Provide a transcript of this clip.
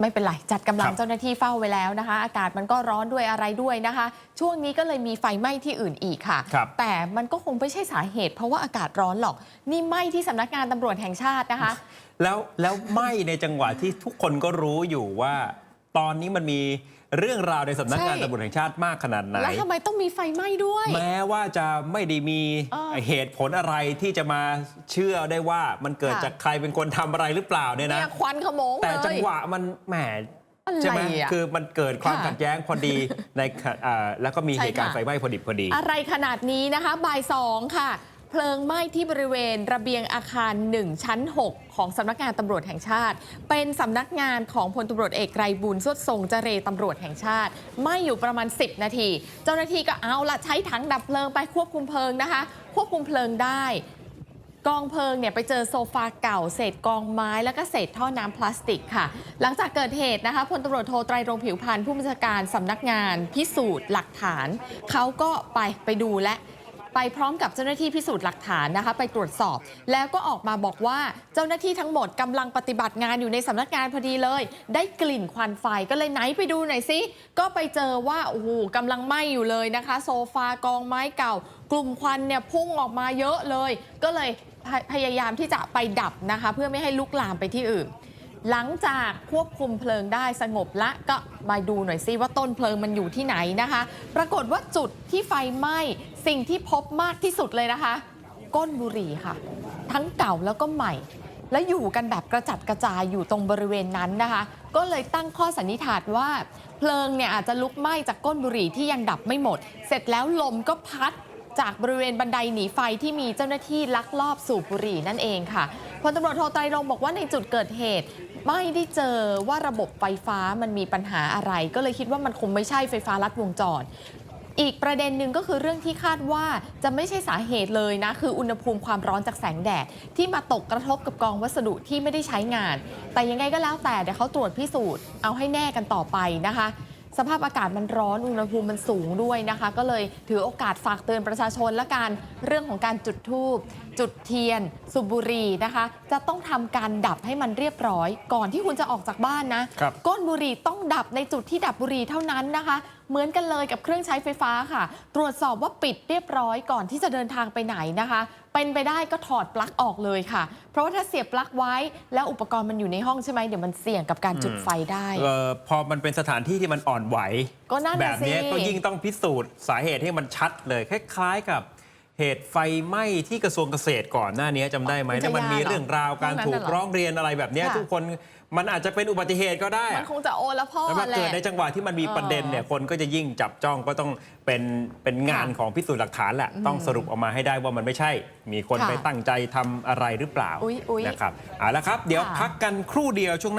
ไม่เป็นไร จัดกำลัคงรับเจ้าหน้าที่เฝ้าไว้แล้วนะคะ อากาศมันก็ร้อนด้วยอะไรด้วยนะคะ ช่วงนี้ก็เลยมีไฟไหม้ที่อื่นอีกค่ะครับแต่มันก็คงไม่ใช่สาเหตุ เพราะว่าอากาศร้อนหรอก นี่ไหม้ที่สำนักงานตำรวจแห่งชาตินะคะ แล้วแล้วไหม่ในจังหวะที่ทุกคนก็รู้อยู่ว่า ตอนนี้มันมีเรื่องราวในสำนักงานใช่ ตำรวจแห่งชาติมากขนาดไหน แล้วทำไมต้องมีไฟไหม้ด้วย แม้ว่าจะไม่ได้มีเออเหตุผลอะไรที่จะมาเชื่อได้ว่ามันเกิดค่ะ จากใครเป็นคนทำอะไรหรือเปล่าเนี่ยนะ เนี่ยควันขโมงแต่เลยจังหวะมันแหมอะไรใช่ไหมอะคือมันเกิดความค่ะขัดแย้งพอดีในขณะอ่าแล้วก็มีใช่เหตุการณ์ค่ะ ไฟไหม้พอดิบพอดี อะไรขนาดนี้นะคะบ่ายสองค่ะ เพลิงไหม้ที่บริเวณระเบียงอาคาร 1 ชั้น 6 ของสำนักงานตำรวจแห่งชาติ เป็นสำนักงานของพลตำรวจเอกไกรบุญสวดทรงเจเรตำรวจแห่งชาติไหม้อยู่ประมาณ 10 นาที เจ้าหน้าที่ก็เอาละใช้ถังดับเพลิงไปควบคุมเพลิงนะคะ ควบคุมเพลิงได้กองเพลิงเนี่ยไปเจอโซฟาเก่า เศษกองไม้แล้วก็เศษท่อน้ำพลาสติกค่ะ หลังจากเกิดเหตุนะคะพลตำรวจโทไตรรงผิวพันธ์ผู้บัญชาการสำนักงานพิสูจน์หลักฐาน เขาก็ไปไปดูและ ไปพร้อมกับเจ้าหน้าที่พิสูจน์หลักฐานนะคะ ไปตรวจสอบ แล้วก็ออกมาบอกว่าเจ้าหน้าที่ทั้งหมดกำลังปฏิบัติงานอยู่ในสำนักงานพอดีเลย ได้กลิ่นควันไฟก็เลยไหนไปดูหน่อยสิก็ไปเจอว่าโอ้โหกำลังไหม้อยู่เลยนะคะ โซฟากองไม้เก่า กลุ่มควันเนี่ยพุ่งออกมาเยอะเลย ก็เลยพยายามที่จะไปดับนะคะ เพื่อไม่ให้ลุกลามไปที่อื่น หลังจากควบคุมเพลิงได้สงบละก็มาดูหน่อยซิว่าต้นเพลิงมันอยู่ที่ไหนนะคะ ปรากฏว่าจุดที่ไฟไหม้สิ่งที่พบมากที่สุดเลยนะคะ ก้นบุหรี่ค่ะ ทั้งเก่าแล้วก็ใหม่ และอยู่กันแบบกระจัดกระจายอยู่ตรงบริเวณนั้นนะคะ ก็เลยตั้งข้อสันนิษฐานว่า เพลิงเนี่ยอาจจะลุกไหม้จากก้นบุหรี่ที่ยังดับไม่หมด เสร็จแล้วลมก็พัด จากบริเวณบันไดหนีไฟที่มีเจ้าหน้าที่ลักลอบสูบบุหรี่นั่นเองค่ะพลตำรวจโทไตรรงบอกว่าในจุดเกิดเหตุ ไม่ได้เจอว่าระบบไฟฟ้ามันมีปัญหาอะไร ก็เลยคิดว่ามันคงไม่ใช่ไฟฟ้าลัดวงจรอีกประเด็นหนึ่งก็คือเรื่องที่คาดว่าจะไม่ใช่สาเหตุเลยนะ คืออุณหภูมิความร้อนจากแสงแดด ที่มาตกกระทบกับกองวัสดุที่ไม่ได้ใช้งาน แต่ยังไงก็แล้วแต่เดี๋ยวเขาตรวจพิสูจน์เอาให้แน่กันต่อไปนะคะ สภาพอากาศมันร้อนอุณหภูมิมันสูงด้วยนะคะ ก็เลยถือโอกาสฝากเตือนประชาชนและการเรื่องของการจุดธูป จุดเทียนสูบบุหรี่นะคะ จะต้องทำการดับให้มันเรียบร้อย ก่อนที่คุณจะออกจากบ้านนะ ครับ ก้นบุหรี่ต้องดับในจุดที่ดับบุหรี่เท่านั้นนะคะ เหมือนกันเลยกับเครื่องใช้ไฟฟ้าค่ะ ตรวจสอบว่าปิดเรียบร้อยก่อนที่จะเดินทางไปไหนนะคะ เป็นไปได้ก็ถอดปลั๊กออกเลยค่ะ เพราะว่าถ้าเสียบปลั๊กไว้ แล้วอุปกรณ์มันอยู่ในห้องใช่ไหมเดี๋ยวมันเสี่ยงกับการจุดไฟได้ เออพอมันเป็นสถานที่ที่มันอ่อนไหว ก็นั่นแบน่ะบเนี้ยสิก็ยิ่งต้องพิสูจน์สาเหตุให้มันชัดเลย คล้าย ๆ กับ เหตุไฟไหม้ที่กระทรวงเกษตรก่อนหน้านี้จำได้ไหมอุทยานถ้ามันมีเรื่องราวการเหรอถูกพวกนั้นน่ะเหรอร้องเรียนอะไรแบบเนี้ยค่ะทุกคนมันอาจจะเป็นอุบัติเหตุก็ได้ มันคงจะโอละพ่อแล้วมาแหละเกิดในจังหวะที่มันมีประเด็นเนี่ยคนก็จะยิ่งจับจ้องก็ต้องเป็นเป็นงานค่ะของพิสูจน์หลักฐานแหละ ต้องสรุปออกมาให้ได้ว่ามันไม่ใช่ มีคนค่ะไปตั้งใจทำอะไรหรือเปล่าอุ๊ยอุ๊ยนะครับเอาละครับ เดี๋ยวค่ะพักกันครู่เดียวช่วงหน้า